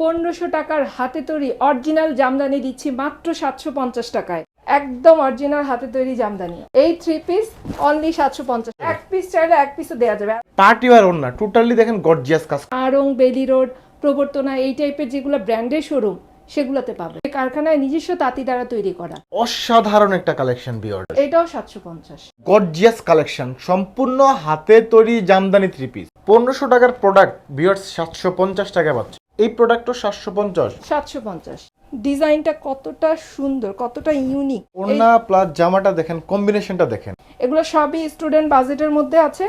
পনেরোশো টাকার হাতে তৈরি অরিজিনাল জামদানি দিচ্ছি মাত্র সাতশো পঞ্চাশ টাকায়। একদম অরিজিনাল হাতে তৈরি জামদানি। এই থ্রি পিস অনলি সাতশো পঞ্চাশ। এক পিস চাইলে এক পিসও দেওয়া যাবে। পার্টি ওয়ার ওড়না টোটালি দেখেন গর্জিয়াস কাজ। আরং বেলি রোড প্রবর্তনা এই টাইপের যেগুলো ব্র্যান্ডের শোরুম সেগুলোতে পাবে। এই কারখানায় নিজস্ব তাঁতি দ্বারা তৈরি করা। অসাধারণ একটা কালেকশন বিয়ার এটাও সাতশো পঞ্চাশ। গর্জিয়াস কালেকশন সম্পূর্ণ হাতে তৈরি জামদানি থ্রি পিস পনেরোশো টাকার প্রোডাক্ট বিয়ার্স সাতশো পঞ্চাশ টাকা পাচ্ছে। এই প্রোডাক্টও সাতশো পঞ্চাশ। সাতশো পঞ্চাশ। ডিজাইনটা কতটা সুন্দর কতটা ইউনিক ওড়না প্লাস জামাটা দেখেন কম্বিনেশনটা দেখেন। এগুলো সবই স্টুডেন্ট বাজেটের মধ্যে আছে।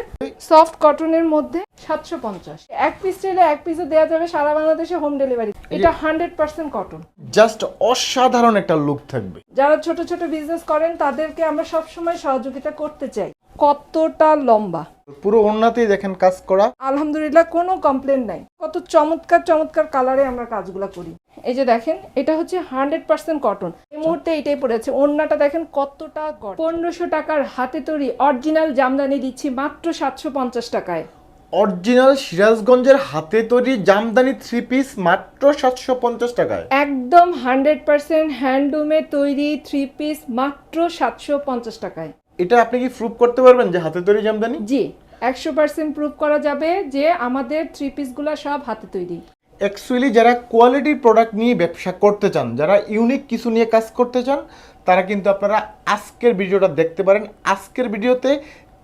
সফট কটনের মধ্যে সাতশো পঞ্চাশ। এক পিস চাইলে এক পিসও দেওয়া যাবে সারা বাংলাদেশে হোম ডেলিভারি এটা হান্ড্রেড পার্সেন্ট কটন জাস্ট অসাধারণ একটা লুক থাকবে। যারা ছোট ছোট বিজনেস করেন তাদেরকে আমরা সবসময় সহযোগিতা করতে চাই। কতটা লম্বা? পুরো ওড়নাতেই দেখেন কাজ করা। আলহামদুলিল্লাহ কোনো কমপ্লেন নাই। কত চমৎকার চমৎকার কালারে আমরা কাজগুলো করি। এই যে দেখেন এটা হচ্ছে হান্ড্রেড পার্সেন্ট কটন এই মুহূর্তে এটাই পড়েছে ওড়নাটা দেখেন কতটা পনেরোশো টাকার হাতে তৈরি অরিজিনাল জামদানি দিচ্ছি মাত্র সাতশো পঞ্চাশ টাকায়। অরিজিনাল সিরাজগঞ্জের হাতে তৈরি জামদানি থ্রি পিস মাত্র সাতশো পঞ্চাশ টাকায়। একদম হান্ড্রেড পার্সেন্ট হ্যান্ডলুমে তৈরি থ্রি পিস মাত্র সাতশো পঞ্চাশ টাকায়। এটা আপনি কি প্রুভ করতে পারবেন যে হাতে তৈরি জামদানি? জি একশো পার্সেন্ট প্রুভ করা যাবে যে আমাদের থ্রি পিসগুলো সব হাতে তৈরি। অ্যাকচুয়ালি যারা কোয়ালিটির প্রোডাক্ট নিয়ে ব্যবসা করতে চান যারা ইউনিক কিছু নিয়ে কাজ করতে চান তারা কিন্তু আপনারা আজকের ভিডিওটা দেখতে পারেন। আজকের ভিডিওতে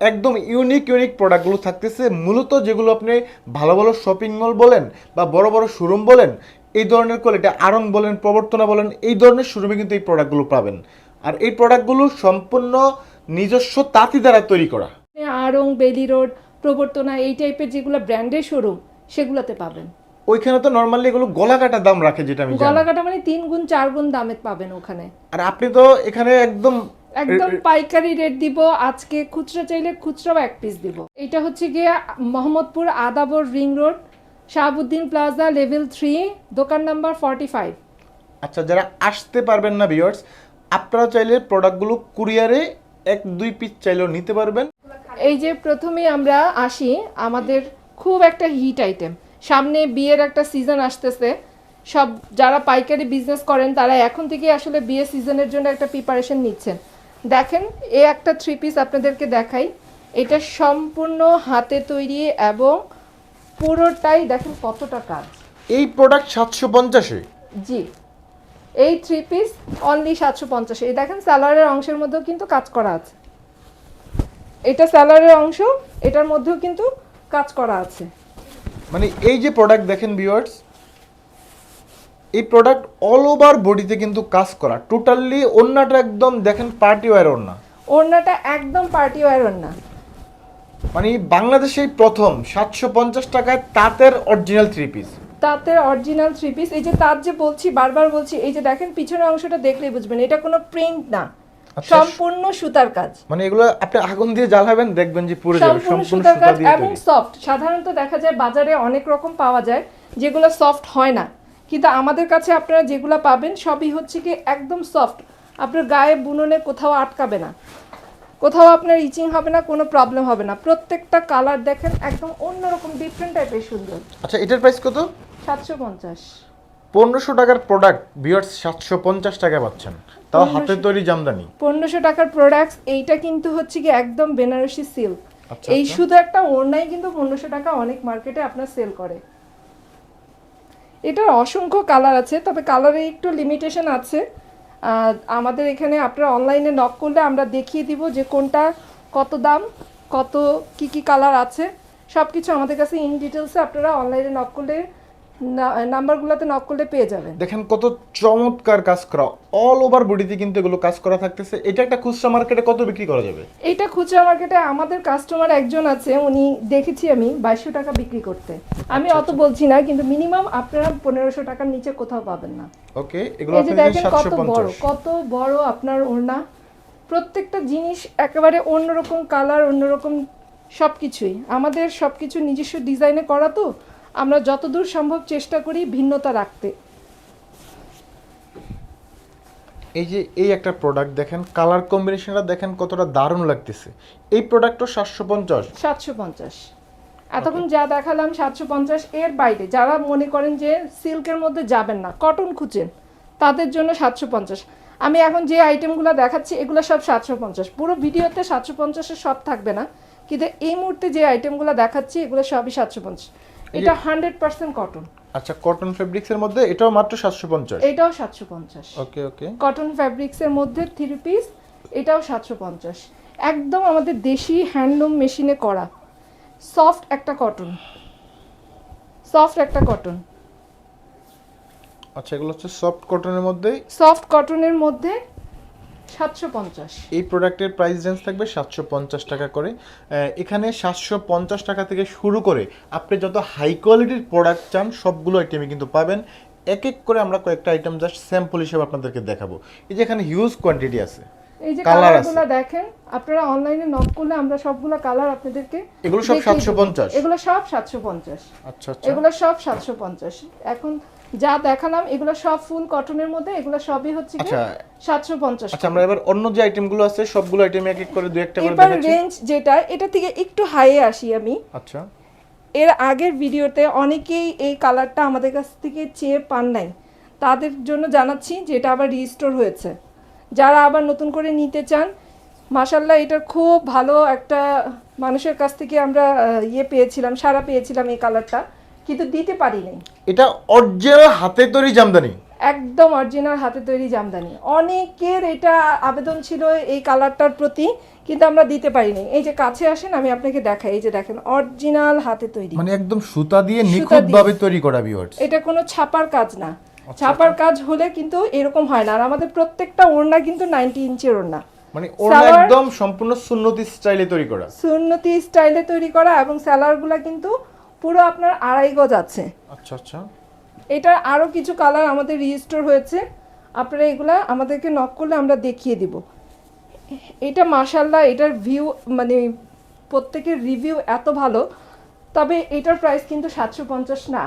একদম ইউনিক ইউনিক প্রোডাক্টগুলো থাকতেছে। মূলত যেগুলো আপনি ভালো ভালো শপিং মল বলেন বা বড় বড় শোরুম বলেন এই ধরনের কোয়ালিটি আরং বলেন প্রবর্তনা বলেন এই ধরনের শোরুমে কিন্তু এই প্রোডাক্টগুলো পাবেন। আর এই প্রোডাক্টগুলো সম্পূর্ণ নিজস্ব তাঁতি দ্বারা তৈরি করা। আরং বেলি রোড প্রবর্তনা এই টাইপের যেগুলো ব্র্যান্ডের শোরুম সেগুলোতে পাবেন। ওইখানে তো নর্মালি এগুলো গলা কাটা দাম রাখে যেটা আমি গলা কাটা মানে তিন গুণ চার গুণ দামে পাবেন ওখানে। আর আপনি তো এখানে একদম একদম পাইকারি রেট দিব আজকে খুচরা চাইলে খুচরাও এক পিস দিব। এটা হচ্ছে গিয়ে Mohammadpur Adabor ring road Shahabuddin plaza level three দোকান নাম্বার ফর্টি ফাইভ আচ্ছা যারা আসতে পারবেন না ভিউয়ার্স আপনারা চাইলে প্রোডাক্টগুলো কুরিয়ারে এক দুই পিস চাইলেও নিতে পারবেন। এই যে প্রথমে আমরা আসি আমাদের খুব একটা হিট আইটেম। সামনে বিয়ের একটা সিজন আসতেছে। সব যারা পাইকারি বিজনেস করেন তারা এখন থেকে আসলে বিয়ে সিজনের জন্য একটা প্রিপারেশন নিচ্ছেন। দেখেন এ একটা থ্রি পিস আপনাদেরকে দেখাই। এটা সম্পূর্ণ হাতে তৈরি এবং পুরোটাই দেখেন কতটা কাজ। এই প্রোডাক্ট সাতশো পঞ্চাশে। জি। এই থ্রি পিস অনলি সাতশো পঞ্চাশ। এই দেখেন স্যালারের অংশের মধ্যেও কিন্তু কাজ করা আছে। এটা স্যালারের অংশ এটার মধ্যেও কিন্তু কাজ করা আছে। মানে এই যে প্রোডাক্ট দেখেন ভিউয়ার্স এই প্রোডাক্ট অল ওভার বডিতে কিন্তু কাজ করা। টোটালি ওড়নাটা একদম দেখেন পার্টি ওয়ার ওড়না। ওড়নাটা একদম পার্টি ওয়ার ওড়না। মানে বাংলাদেশেই প্রথম সাতশো পঞ্চাশ টাকায় তাঁতের অরিজিনাল থ্রি পিস তাঁতের অরিজিনাল থ্রি পিস এই যে তাঁত যে বলছি বারবার বলছি এই যে দেখেন পিছনের অংশটা দেখলেই বুঝবেন এটা কোনো প্রিন্ট না। আচ্ছা। সম্পূর্ণ সুতার কাজ। মানে এগুলো আপনি আগুন দিয়ে জ্বালাবেন দেখবেন যে পুরো যাবে সম্পূর্ণ সম্পূর্ণ সুতার কাজ এবং সফট সাধারণত দেখা যায় বাজারে অনেক রকম পাওয়া যায় যেগুলো সফট হয় না। কিন্তু আমাদের কাছে আপনারা যেগুলো পাবেন সবই হচ্ছে কি একদম সফট আপনার গায়ে বুননে কোথাও আটকাবে না। কোথাও আপনার ইচিং হবে না কোনো প্রবলেম হবে না। প্রত্যেকটা কালার দেখেন একদম অন্যরকম ডিফারেন্ট টাইপের সুন্দর। আচ্ছা এটার প্রাইস কত? সাতশো পঞ্চাশ। পনেরোশো টাকার প্রোডাক্ট ভিউয়ার্স সাতশো পঞ্চাশ টাকা পাচ্ছেন। তাও হাতে তৈরি জামদানি। পনেরোশো টাকার প্রোডাক্টস এইটা কিন্তু হচ্ছে কি একদম বেনারসি সিল্ক আচ্ছা, এই আচ্ছা। শুধু একটা ওড়নাই কিন্তু পনেরোশো টাকা অনেক মার্কেটে আপনার সেল করে। এটার অসংখ্য কালার আছে তবে কালারে একটু লিমিটেশন আছে। আমাদের এখানে আপনারা অনলাইনে নক করলে আমরা দেখিয়ে দিব যে কোনটা কত দাম, কত কি কি কালার আছে। সব কিছু আমাদের কাছে ইন ডিটেলসে আপনারা অনলাইনে নক করলে নাম্বারগুলোতে নক করলে পেয়ে যাবেন। দেখেন কত চমৎকার কাজ করা। অল ওভার বডিতে কিন্তু এগুলো কাজ করা থাকতেছে। এটা একটা খুচরা মার্কেটে কত বিক্রি করা যাবে? এইটা খুচরা মার্কেটে আমাদের কাস্টমার একজন আছে উনি দেখেছি আমি বাইশশো টাকা বিক্রি করতে। আমি আচ্ছা, অত বলছি না কিন্তু মিনিমাম আপনারা পনেরোশো টাকার নিচে কোথাও পাবেন না। ওকে এগুলো এই যে দেখেন কত বড় কত বড় আপনার ওড়না। প্রত্যেকটা জিনিস একেবারে অন্যরকম কালার অন্যরকম সব কিছুই আমাদের সব কিছু নিজস্ব ডিজাইনে করা তো আমরা যতদূর সম্ভব চেষ্টা করি ভিন্নতা রাখতে। এই যে এই একটা প্রোডাক্ট দেখেন কালার কম্বিনেশনটা দেখেন কতটা দারুণ লাগতেছে। এই প্রোডাক্টও সাতশো পঞ্চাশ। সাতশো পঞ্চাশ। এতক্ষণ যা দেখালাম সাতশো পঞ্চাশ এর বাইরে যারা মনে করেন যে সিল্কের মধ্যে যাবেন না কটন খুঁজেন তাদের জন্য সাতশো পঞ্চাশ। আমি এখন যে আইটেমগুলো দেখাচ্ছি এগুলো সব সাতশো পঞ্চাশ। পুরো ভিডিওতে সাতশো পঞ্চাশের সব থাকবে না কিন্তু এই মুহূর্তে যে আইটেমগুলো দেখাচ্ছি এগুলো সবই সাতশো পঞ্চাশ। এটা হান্ড্রেড পার্সেন্ট কটন আচ্ছা কটন ফেব্রিক্সের মধ্যে এটাও মাত্র সাতশো পঞ্চাশ? এটাও সাতশো পঞ্চাশ। ওকে ওকে। কটন ফ্যাব্রিক্সের মধ্যে থ্রি পিস এটাও সাতশো পঞ্চাশ। একদম আমাদের দেশি হ্যান্ডলুম মেশিনে করা। সফট একটা কটন সফট একটা কটন আচ্ছা এগুলো হচ্ছে সফট কটনের মধ্যে সফট কটনের মধ্যে সাতশো পঞ্চাশ। এই প্রোডাক্টের প্রাইস রেঞ্জ থাকবে সাতশো পঞ্চাশ টাকা করে। এখানে সাতশো পঞ্চাশ টাকা থেকে শুরু করে আপনি যত হাই কোয়ালিটির প্রোডাক্ট চান সবগুলো আইটেমই কিন্তু পাবেন। এক এক করে আমরা কয়েকটা আইটেম জাস্ট স্যাম্পল হিসেবে আপনাদেরকে দেখাবো। এই যে এখানে হিউজ কোয়ান্টিটি আছে এই যে কালারগুলো দেখেন আপনারা অনলাইনে নক করলে আমরা সবগুলো কালার আপনাদেরকে এগুলো সব দেখিয়ে দেব। 750? এগুলো সব সাতশো পঞ্চাশ। আচ্ছা আচ্ছা। এগুলো সব সাতশো পঞ্চাশ। এখন যা দেখালাম এগুলো সব ফুল কটনের মধ্যে এগুলো সবই হচ্ছে আচ্ছা। সাতশো পঞ্চাশ আচ্ছা আমরা এবার অন্য যে আইটেমগুলো আছে সবগুলো আইটেম এক এক করে দু একটা করে দেখাচ্ছি। এবার রেঞ্জ যেটা এটা থেকে একটু হাইয়ে আসি আমি। আচ্ছা। এর আগের ভিডিওতে অনেকেই এই কালারটা আমাদের কাছ থেকে চেয়ে পান নাই। তাদের জন্য জানাচ্ছি যে এটা আবার রিস্টোর হয়েছে। যারা আবার নতুন করে নিতে চান মাসাল্লাহ এটার খুব ভালো একটা মানুষের কাছ থেকে আমরা ইয়ে পেয়েছিলাম সারা পেয়েছিলাম এই কালারটা কিন্তু দিতে পারি নাই এটা অরিজিনাল হাতে তৈরি জামদানি। একদম অরিজিনাল হাতে তৈরি জামদানি। অনেকের এটা আবেদন ছিল এই কালারটার প্রতি কিন্তু আমরা দিতে পারি পারিনি। এই যে কাছে আসেন আমি আপনাকে দেখাই। এই যে দেখেন অরিজিনাল হাতে তৈরি। মানে একদম সুতা দিয়ে সুতা নিখুঁত দিয়ে। ভাবে তৈরি করা ভিউয়ার্স এটা কোনো ছাপার কাজ না। আচ্ছা, ছাপার কাজ হলে কিন্তু এরকম হয় না। আর আমাদের প্রত্যেকটা ওড়না কিন্তু নাইনটি ইঞ্চের ওড়না। মানে ওরা একদম সম্পূর্ণ সুন্নতি স্টাইলে তৈরি করা। সুন্নতি স্টাইলে তৈরি করা এবং স্যালারগুলো কিন্তু পুরো আপনার আড়াই গজ আছে। আচ্ছা আচ্ছা। এটা আরও কিছু কালার আমাদের রিস্টোর হয়েছে। আপনারা এগুলা আমাদেরকে নক করলে আমরা দেখিয়ে দিব। এটা মাশাল্লাহ এটার ভিউ মানে প্রত্যেকের রিভিউ এত ভালো। তবে এটার প্রাইস কিন্তু সাতশো পঞ্চাশ না।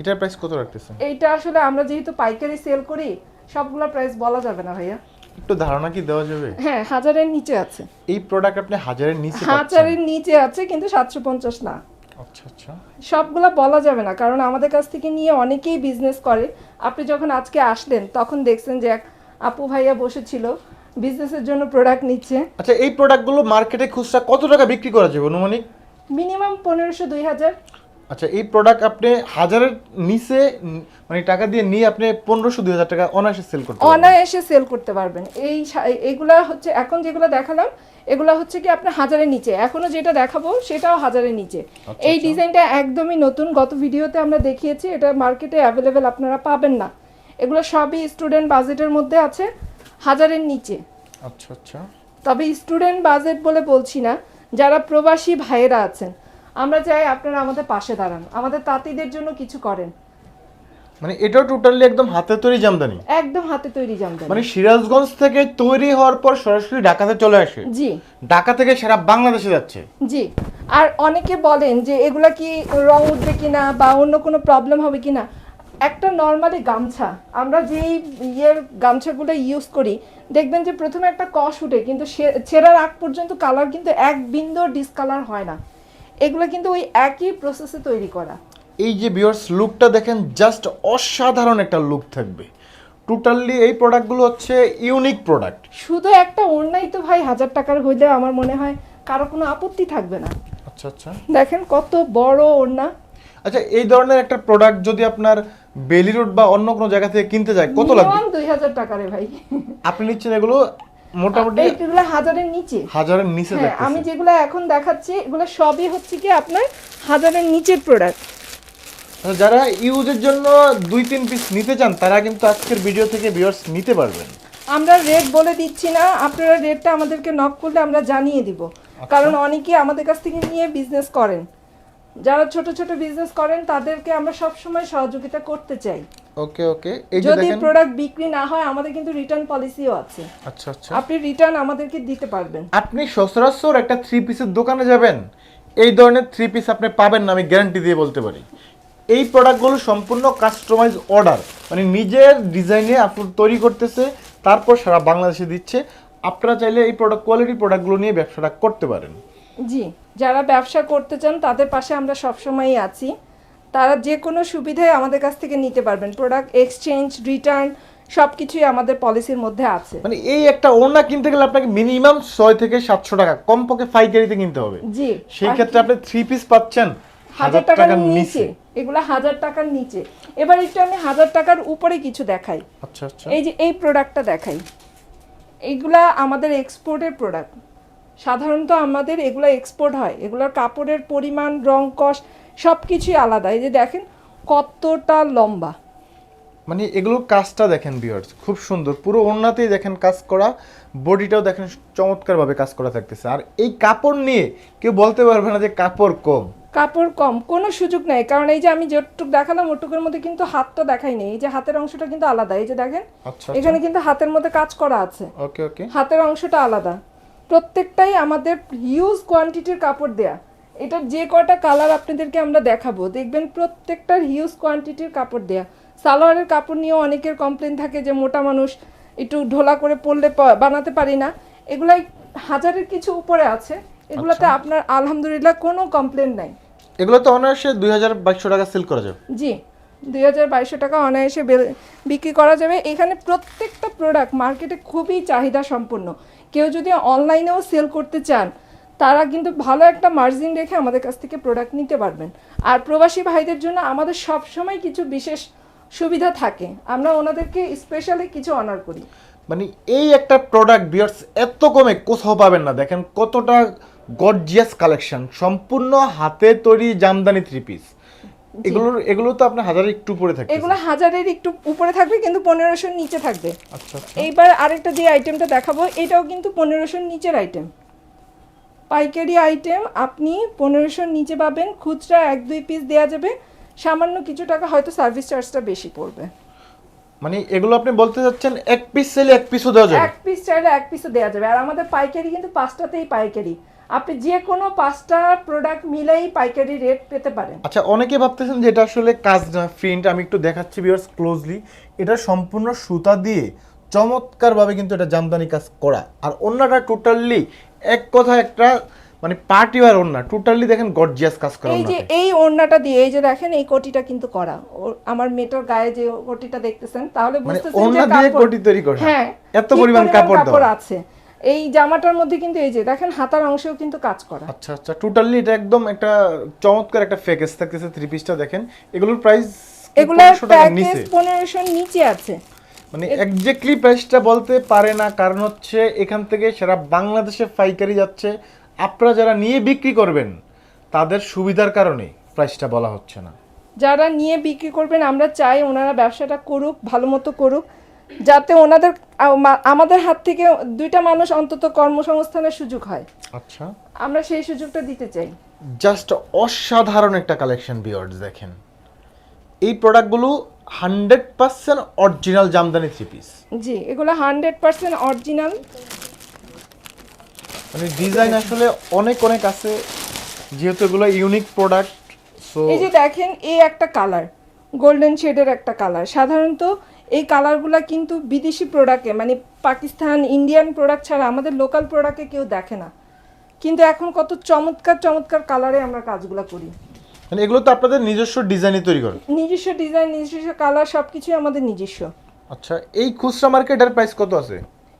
এটার প্রাইস কত রাখতেছেন? এইটা আসলে আমরা যেহেতু পাইকারি সেল করি সবগুলো প্রাইস বলা যাবে না ভাইয়া। একটু ধারণা কি দেওয়া যাবে? হ্যাঁ হাজারের নিচে আছে। এই প্রোডাক্ট আপনি হাজারের নিচে হাজারের নিচে আছে কিন্তু সাতশো পঞ্চাশ না। আচ্ছা আচ্ছা। সবগুলা বলা যাবে না কারণ আমাদের কাছ থেকে নিয়ে অনেকেই বিজনেস করে। আপনি যখন আজকে আসলেন তখন দেখছেন যে এক আপু ভাইয়া বসেছিল বিজনেসের জন্য প্রোডাক্ট নিচ্ছে। আচ্ছা এই প্রোডাক্টগুলো মার্কেটে খুচরা কত টাকা বিক্রি করা যাবে অনুমানিক? মিনিমাম পনেরোশো দুই হাজার। আচ্ছা এই প্রোডাক্ট আপনি হাজারের নিচে মানে টাকা দিয়ে নিয়ে আপনি পনেরোশো দুই হাজার টাকা অনায়াসে সেল করতে অনায়াসে সেল করতে পারবেন। এই এগুলা হচ্ছে এখন যেগুলো দেখালাম এগুলা হচ্ছে কি আপনার হাজারের নিচে। এখনও যেটা দেখাবো সেটাও হাজারের নিচে। এই ডিজাইনটা একদমই নতুন। গত ভিডিওতে আমরা দেখিয়েছি এটা মার্কেটে অ্যাভেলেবেল আপনারা পাবেন না। এগুলো সবই স্টুডেন্ট বাজেটের মধ্যে আছে হাজারের নিচে। আচ্ছা আচ্ছা। তবে স্টুডেন্ট বাজেট বলে বলছি না যারা প্রবাসী ভাইয়েরা আছেন আমরা চাই আপনারা আমাদের পাশে দাঁড়ান। আমাদের তাঁতিদের জন্য কিছু করেন। মানে এটা টোটালি একদম হাতে তৈরি জামদানি। একদম হাতে তৈরি জামদানি। মানে সিরাজগঞ্জ থেকে তৈরি হওয়ার পর সরাসরি ঢাকাতে চলে আসে। জি। ঢাকা থেকে সারা বাংলাদেশে যাচ্ছে। জি। আর অনেকে বলেন যে এগুলা কি রং উঠবে কিনা বা অন্য কোনো প্রবলেম হবে কিনা। একটা নর্মালি গামছা আমরা যেই ইয়ের গামছাগুলো ইউজ করি দেখবেন যে প্রথমে একটা কষ উঠে কিন্তু ছেঁড়ার আগ পর্যন্ত কালার কিন্তু এক বিন্দু ডিসকালার হয় না। এগুলো কিন্তু ওই একই প্রসেসে তৈরি করা। এই যে বিয়ার্স লুকটা দেখেন জাস্ট অসাধারণ একটা লুক থাকবে। টোটালি এই প্রোডাক্টগুলো হচ্ছে ইউনিক প্রোডাক্ট শুধু একটা ওড়নাই তো ভাই হাজার টাকার হইলে আমার মনে হয় কারও কোনো আপত্তি থাকবে না। আচ্ছা আচ্ছা। দেখেন কত বড় ওড়না। আচ্ছা এই ধরনের একটা প্রোডাক্ট যদি আপনার বেলি রোড বা অন্য কোনো জায়গা থেকে কিনতে যায় কত লাগবে? মিনিমাম দুই হাজার টাকারে ভাই। আপনি নিচ্ছেন এগুলো মোটামুটি এইগুলো হাজারের নিচে। হাজারের নিচে হ্যাঁ আমি যেগুলো এখন দেখাচ্ছি এগুলো সবই হচ্ছে কি আপনার হাজারের নিচের প্রোডাক্ট আচ্ছা, যারা ইউজের জন্য দুই তিন পিস নিতে চান তারা কিন্তু আজকের ভিডিও থেকে ভিউয়ার্স নিতে পারবেন। আমরা রেট বলে দিচ্ছি না আপনারা রেটটা আমাদেরকে নক করলে আমরা জানিয়ে দিব। আচ্ছা। কারণ অনেকে আমাদের কাছ থেকে নিয়ে বিজনেস করেন। যারা ছোট ছোট বিজনেস করেন তাদেরকে আমরা সবসময় সহযোগিতা করতে চাই। ওকে ওকে এই যে যদি দেখেন প্রোডাক্ট বিক্রি না হয় আমাদের কিন্তু রিটার্ন পলিসিও আছে। আচ্ছা আচ্ছা। আপনি রিটার্ন আমাদেরকে দিতে পারবেন। আপনি সচরাচর একটা থ্রি পিসের দোকানে যাবেন। এই ধরনের থ্রি পিস আপনি পাবেন না আমি গ্যারান্টি দিয়ে বলতে পারি। এই প্রোডাক্টগুলো সম্পূর্ণ কাস্টমাইজ অর্ডার মানে নিজের ডিজাইনে আপনি তৈরি করতেছে তারপর সারা বাংলাদেশে দিচ্ছে। আপনারা চাইলে এই প্রোডাক্ট কোয়ালিটি প্রোডাক্টগুলো নিয়ে ব্যবসাটা করতে পারেন। জি যারা ব্যবসা করতে চান তাদের পাশে আমরা সবসময়ই আছি। তারা যে কোনো সুবিধায় আমাদের কাছ থেকে নিতে পারবেন। প্রোডাক্ট এক্সচেঞ্জ রিটার্ন সব কিছুই আমাদের পলিসির মধ্যে আছে। মানে এই একটা ওড়না কিনতে গেলে আপনাকে মিনিমাম ছয় থেকে সাতশো টাকা কমপক্ষে পাইকারিতে কিনতে হবে। জি। সেই ক্ষেত্রে আপনি থ্রি পিস পাচ্ছেন হাজার টাকার নিচে। এগুলো হাজার টাকার নিচে। এবার একটু আমি হাজার টাকার উপরে কিছু দেখাই। আচ্ছা আচ্ছা। এই যে এই প্রোডাক্টটা দেখাই। এইগুলা আমাদের এক্সপোর্টের প্রোডাক্ট সাধারণত আমাদের এগুলো এক্সপোর্ট হয়। এগুলোর কাপড়ের পরিমাণ রং কস সব কিছুই আলাদা। এই যে দেখেন কতটা লম্বা। মানে এগুলোর কাজটা দেখেন বিয়ার্স খুব সুন্দর। পুরো ওড়নাতেই দেখেন কাজ করা বডিটাও দেখেন চমৎকারভাবে কাজ করা থাকতেছে। আর এই কাপড় নিয়ে কেউ বলতে পারবে না যে কাপড় কম। কাপড় কম কোনো সুযোগ নেই। কারণ এই যে আমি যেটুক দেখালাম ওটুকুর মধ্যে কিন্তু হাতটা দেখাই নেই। এই যে হাতের অংশটা কিন্তু আলাদা। এই যে দেখেন আচ্ছা। এখানে কিন্তু হাতের মধ্যে কাজ করা আছে। ওকে ওকে। হাতের অংশটা আলাদা। প্রত্যেকটাই আমাদের হিউজ কোয়ান্টিটির কাপড় দেয়া। এটার যে কয়টা কালার আপনাদেরকে আমরা দেখাবো দেখবেন প্রত্যেকটার হিউজ কোয়ান্টিটির কাপড় দেয়া। সালোয়ারের কাপড় নিয়েও অনেকের কমপ্লেন থাকে যে মোটা মানুষ একটু ঢোলা করে পরলে বানাতে পারি না। এগুলাই হাজারের কিছু উপরে আছে। এগুলোতে আপনার আলহামদুলিল্লাহ কোনো কমপ্লেন নাই। এগুলো তো অনায়াসে দুই হাজার বাইশশো টাকা সেল করা যাবে। জি দুই হাজার বাইশশো টাকা অনায়াসে বিক্রি করা যাবে। এখানে প্রত্যেকটা প্রোডাক্ট মার্কেটে খুবই চাহিদা সম্পন্ন কেউ যদি অনলাইনেও সেল করতে চান, তারা কিন্তু ভালো একটা মার্জিন রেখে আমাদের কাছ থেকে প্রোডাক্ট নিতে পারবেন। আর প্রবাসী ভাইদের জন্য আমাদের সব সময় কিছু বিশেষ সুবিধা থাকে। আমরা ওনাদেরকে স্পেশালি কিছু অনার করি। মানে এই একটা প্রোডাক্ট বিয়ার্স এত কমে কোথাও পাবেন না। দেখেন কতটা গর্জিয়াস কালেকশন সম্পূর্ণ হাতে তৈরি জামদানি থ্রি পিস এগুলোর এগুলো তো আপনার হাজারে একটু পরে থাকে এগুলো হাজারের একটু উপরে থাকবে কিন্তু পনেরোশোর নিচে থাকবে। আচ্ছা আচ্ছা। এইবার আরেকটা যে আইটেমটা দেখাবো এটাও কিন্তু পনেরোশোর নিচের আইটেম পাইকারি আইটেম আপনি পনেরোশোর নিচে পাবেন খুচরা এক দুই পিস দেওয়া যাবে। সামান্য কিছু টাকা হয়তো সার্ভিস চার্জটা বেশি পড়বে। মানে এগুলো আপনি বলতে চাচ্ছেন এক পিস সেলে এক পিসও দেওয়া যাবে? এক পিস চাইলে এক পিসও দেওয়া যাবে। আর আমাদের পাইকারি কিন্তু পাঁচটাতেই পাইকারি। আপনি যে কোনো পাঁচটা প্রোডাক্ট মিলেই পাইকারি রেট পেতে পারেন। আচ্ছা অনেকে ভাবতেছেন যে এটা আসলে কাজ না প্রিন্ট আমি একটু দেখাচ্ছি ভিউয়ার্স ক্লোজলি এটা সম্পূর্ণ সুতা দিয়ে চমৎকারভাবে কিন্তু এটা জামদানি কাজ করা। আর অন্যটা টোটালি এক কথা একটা মানে পার্টি ওয়ার ওন্না। টোটালি দেখেন গর্জিয়াস কাজ করা এই যে এই ওড়নাটা দিয়ে এই যে দেখেন এই কোটিটা কিন্তু করা। আমার মেয়েটার গায়ে যে কোটিটা দেখতেছেন তাহলে মানে বুঝতেছেন যে দিয়ে কাপড়- কোটি তৈরি করা। হ্যাঁ এত পরিমাণ কাপড় দেওয়া। আছে। এই জামাটার মধ্যে কিন্তু এই যে দেখেন হাতার অংশেও কিন্তু কাজ করা। আচ্ছা আচ্ছা টোটালি এটা একদম একটা চমৎকার একটা প্যাকেজ থাকতেছে থ্রি পিসটা দেখেন। এগুলোর প্রাইস টাকার প্যাকেজ নিচে? পনেরোশোর নিচে আছে। মানে এক্স্যাক্টলি প্রাইসটা বলতে পারে না কারণ হচ্ছে এখান থেকে সারা বাংলাদেশে পাইকারি যাচ্ছে। আপনারা যারা নিয়ে বিক্রি করবেন তাদের সুবিধার কারণে প্রাইসটা বলা হচ্ছে না। যারা নিয়ে বিক্রি করবেন আমরা চাই ওনারা ব্যবসাটা করুক ভালো মতো করুক যাতে ওনাদের আমাদের হাত থেকে দুইটা মানুষ অন্তত কর্মসংস্থানের সুযোগ হয়। আচ্ছা। আমরা সেই সুযোগটা দিতে চাই। জাস্ট অসাধারণ একটা কালেকশন বিয়ার্ডস দেখেন। এই প্রোডাক্টগুলো hundred percent original Jamdani three piece জি এগুলো হান্ড্রেড পার্সেন্ট অরিজিনাল। মানে ডিজাইন আসলে অনেক অনেক আছে। যেহেতু এগুলো ইউনিক প্রোডাক্ট সো এই যে দেখেন এই একটা কালার গোল্ডেন শেডের একটা কালার সাধারণত এই কালারগুলো কিন্তু বিদেশি প্রোডাক্টে মানে পাকিস্তান ইন্ডিয়ান প্রোডাক্ট ছাড়া আমাদের লোকাল প্রোডাক্টে কেউ দেখে না। কিন্তু এখন কত চমৎকার চমৎকার কালারে আমরা কাজগুলো করি। মানে এগুলো তো আপনাদের নিজস্ব ডিজাইনই তৈরি করেন নিজস্ব ডিজাইন নিজস্ব কালার সব কিছুই আমাদের নিজস্ব। আচ্ছা এই খুচরা মার্কেটের প্রাইস কত আছে?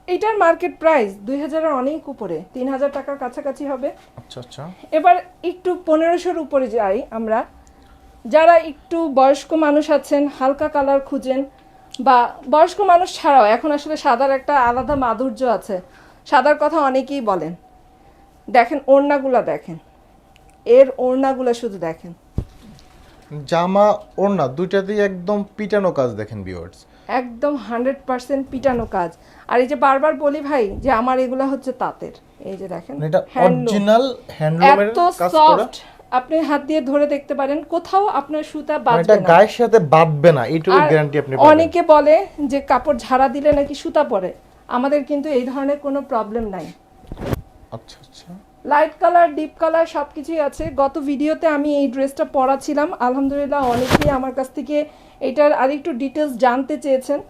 এইটার মার্কেট প্রাইস দুই হাজারের অনেক উপরে তিন হাজার টাকার কাছাকাছি হবে। আচ্ছা আচ্ছা। এবার একটু পনেরোশোর উপরে যাই আমরা। যারা একটু বয়স্ক মানুষ আছেন হালকা কালার খুঁজেন বা বয়স্ক মানুষ ছাড়াও এখন আসলে সাদার একটা আলাদা মাধুর্য আছে। সাদার কথা অনেকেই বলেন। দেখেন ওড়নাগুলা দেখেন। এর ওড়নাগুলা শুধু দেখেন। জামা ওড়না দুইটাতেই একদম পিটানো কাজ দেখেন ভিউয়ার্স একদম হান্ড্রেড পার্সেন্ট পিটানো কাজ। আর এই যে বারবার বলি ভাই যে আমার এগুলা হচ্ছে তাঁতের। এই যে দেখেন মানে এটা অরিজিনাল হ্যান্ডলুমের কাজ করা। আপনি হাত দিয়ে ধরে দেখতে পারেন কোথাও আপনার সুতা মানে এটা না। গায়ের সাথে বাঁধবে না এইটুকু গ্যারান্টি আপনি অনেকে বলে যে কাপড় ঝাড়া দিলে নাকি সুতা পড়ে। আমাদের কিন্তু এই ধরনের কোনো প্রবলেম নাই। আচ্ছা আচ্ছা। লাইট কালার ডিপ কালার সব কিছুই আছে। গত ভিডিওতে আমি এই ড্রেসটা পরাছিলাম। আলহামদুলিল্লাহ অনেকেই আমার কাছ থেকে এটার আরেকটু ডিটেলস জানতে চেয়েছেন।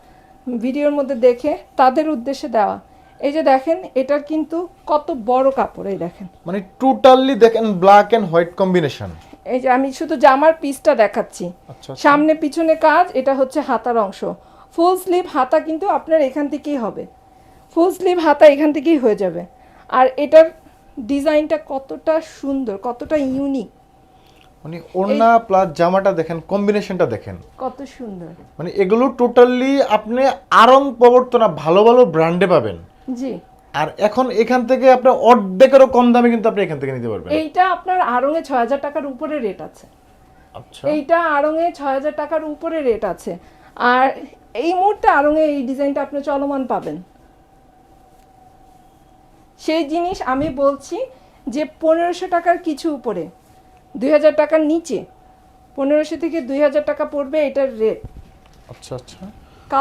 ভিডিওর মধ্যে দেখে তাদের উদ্দেশ্যে দেওয়া। এই যে দেখেন এটার কিন্তু কত বড় কাপড় এই দেখেন। মানে টোটালি দেখেন ব্ল্যাক এন্ড হোয়াইট কম্বিনেশন এই যে আমি শুধু জামার পিসটা দেখাচ্ছি। আচ্ছা সামনে পিছনে কাজ এটা হচ্ছে হাতার অংশ। ফুল স্লিভ হাতা কিন্তু আপনার এখান থেকেই হবে। ফুল স্লিভ হাতা এখান থেকেই হয়ে যাবে। আর এটার ডিজাইনটা কতটা সুন্দর কতটা ইউনিক মানে ওড়না প্লাস জামাটা দেখেন কম্বিনেশনটা দেখেন। কত সুন্দর। মানে এগুলো টোটালি আপনি আরং প্রবর্তনা ভালো ভালো ব্র্যান্ডে পাবেন। জি। আর এখন এখান থেকে আপনি অর্ধেকেরও কম দামে কিন্তু আপনি এখান থেকে নিতে পারবেন। এইটা আপনার আড়ঙে ছয় হাজার টাকার উপরে রেট আছে। আচ্ছা। এইটা আড়ঙে ছয় হাজার টাকার উপরে রেট আছে। আর এই মুহূর্তে আড়ঙে এই ডিজাইনটা আপনি চলমান পাবেন। সেই জিনিস আমি বলছি যে পনেরোশো টাকার কিছু উপরে দুই হাজার টাকার নিচে পনেরোশো থেকে দুই হাজার টাকা পড়বে এটার রেট আচ্ছা আচ্ছা।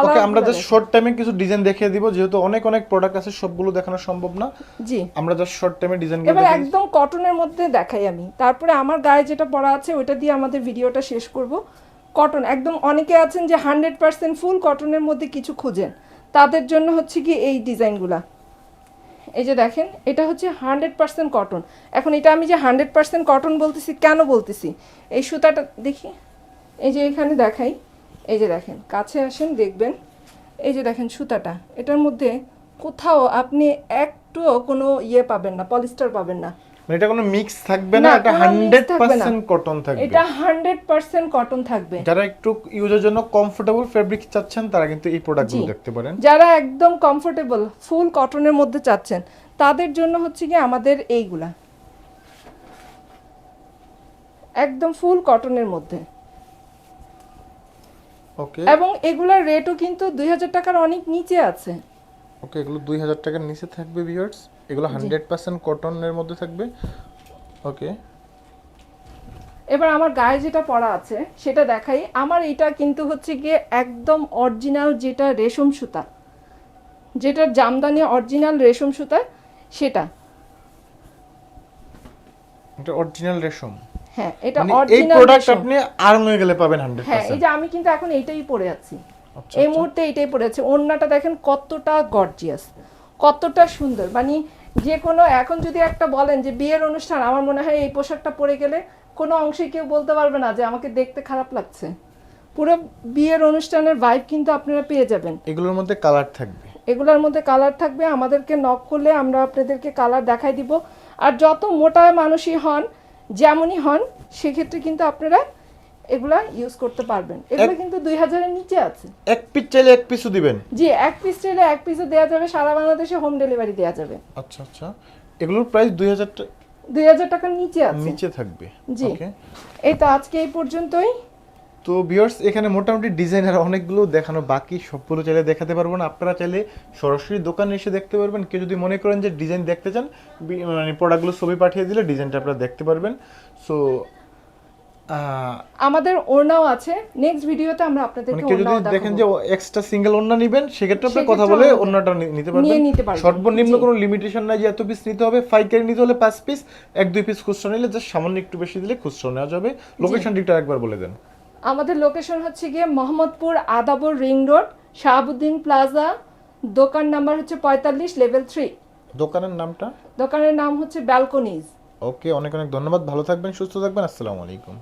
ওকে আমরা জাস্ট শর্ট টাইমে কিছু ডিজাইন দেখিয়ে দিব যেহেতু অনেক অনেক প্রোডাক্ট আছে সবগুলো দেখানো সম্ভব না। জি। আমরা জাস্ট শর্ট টাইমে ডিজাইন এবার একদম কটনের মধ্যে দেখাই আমি। তারপরে আমার গায়ে যেটা পরা আছে ওটা দিয়ে আমাদের ভিডিওটা শেষ করব। কটন একদম অনেকে আছেন যে হান্ড্রেড পার্সেন্ট ফুল কটনের মধ্যে কিছু খুঁজেন। তাদের জন্য হচ্ছে কি এই ডিজাইনগুলা এই যে দেখেন এটা হচ্ছে হান্ড্রেড পার্সেন্ট কটন এখন এটা আমি যে হান্ড্রেড পার্সেন্ট কটন বলতেছি কেন বলতেছি? এই সুতাটা দেখি। এই যে এখানে দেখাই। এই যে দেখেন কাছে আসেন দেখবেন এই যে দেখেন সুতাটা এটার মধ্যে কোথাও আপনি একটুও কোনো ইয়ে পাবেন না পলিস্টার পাবেন না। মানে এটা কোনো মিক্স থাকবে না এটা কোনো mix হান্ড্রেড থাকবে না। পার্সেন্ট কটন থাকবে। এটা হান্ড্রেড পার্সেন্ট কটন থাকবে। যারা একটু ইউজের জন্য কমফোর্টেবল ফেব্রিক চাচ্ছেন তারা কিন্তু এই প্রোডাক্টগুলো দেখতে পারেন। যারা একদম কমফোর্টেবল ফুল কটনের মধ্যে চাচ্ছেন তাদের জন্য হচ্ছে কি আমাদের এইগুলা। একদম ফুল কটনের মধ্যে। এবং এগুলার রেটও কিন্তু দুই হাজার টাকার অনেক নিচে আছে। ওকে এগুলো দুই হাজার টাকার নিচে থাকবে ভিউয়ার্স এগুলো হান্ড্রেড পার্সেন্ট কটনের মধ্যে থাকবে? ওকে এবার আমার গায়ে যেটা পরা আছে সেটা দেখাই। আমার এটা কিন্তু হচ্ছে গিয়ে একদম অরিজিনাল যেটা রেশম সুতা। যেটার জামদানি অরিজিনাল রেশম সুতা সেটা। এটা অরিজিনাল রেশম। হ্যাঁ এটা মানে এই প্রোডাক্ট আপনি আর হয়ে গেলে পাবেন হান্ড্রেড হ্যাঁ এই যে আমি কিন্তু এখন এইটাই পরে আছি। আচ্ছা এই মুহূর্তে এইটাই পরে আছি। ওড়নাটা দেখেন কতটা গর্জিয়াস কতটা সুন্দর। মানে যে কোনো এখন যদি একটা বলেন যে বিয়ের অনুষ্ঠান আমার মনে হয় এই পোশাকটা পরে গেলে কোনো অংশে কেউ বলতে পারবে না যে আমাকে দেখতে খারাপ লাগছে। পুরো বিয়ের অনুষ্ঠানের ভাইব কিন্তু আপনারা পেয়ে যাবেন। এগুলোর মধ্যে কালার থাকবে। এগুলোর মধ্যে কালার থাকবে। আমাদেরকে নক করলে আমরা আপনাদেরকে কালার দেখাই দিব। আর যত মোটা মানুষই হন যেমনই হন সেক্ষেত্রে কিন্তু আপনারা এগুলা ইউজ করতে পারবেন। এগুলো কিন্তু দুই হাজারের নিচে আছে। এক পিস চাইলে এক পিসও দিবেন? জি এক পিস চাইলে এক পিসও দেওয়া যাবে সারা বাংলাদেশে হোম ডেলিভারি দেওয়া যাবে। আচ্ছা আচ্ছা। এগুলোর প্রাইস দুই হাজার দুই হাজার টাকার নিচে আছে। নিচে থাকবে। জি। ওকে এই তো আজকে এই পর্যন্তই। তো ভিউয়ার্স এখানে মোটামুটি ডিজাইনার অনেকগুলো দেখানো বাকি সবগুলো চাইলে দেখাতে পারব না। আপনারা চাইলে সরাসরি দোকানে এসে দেখতে পারবেন। কেউ যদি মনে করেন যে ডিজাইন দেখতে চান মানে প্রোডাক্টগুলো ছবি পাঠিয়ে দিলে ডিজাইনটা আপনারা দেখতে পারবেন। সো আমাদের ওড়নাও আছে। নেক্সট ভিডিওতে আমরা আপনাদেরকে মানে কেউ যদি দেখেন যে এক্সট্রা সিঙ্গেল ওড়না নেবেন সেক্ষেত্রে আপনি কথা বলে ওড়নাটা নিতে নিয়ে পারবেন নিতে পারবেন। সর্বনিম্ন। কোনো লিমিটেশন নাই যে এত পিস নিতে হবে। পাইকারি নিতে হলে পাঁচ পিস এক দুই পিস খুচরা নিলে জাস্ট সামান্য একটু বেশি দিলে খুচরা নেওয়া যাবে। লোকেশনটা একটু একবার বলে দেন। আমাদের লোকেশন হচ্ছে গিয়ে Mohammadpur Adabor ring road Shahabuddin plaza. দোকান নাম্বার হচ্ছে পঁয়তাল্লিশ লেভেল থ্রি দোকানের নামটা? দোকানের নাম হচ্ছে ব্যালকনিজ। ওকে অনেক অনেক ধন্যবাদ। ভালো থাকবেন সুস্থ থাকবেন। আসসালামু আলাইকুম।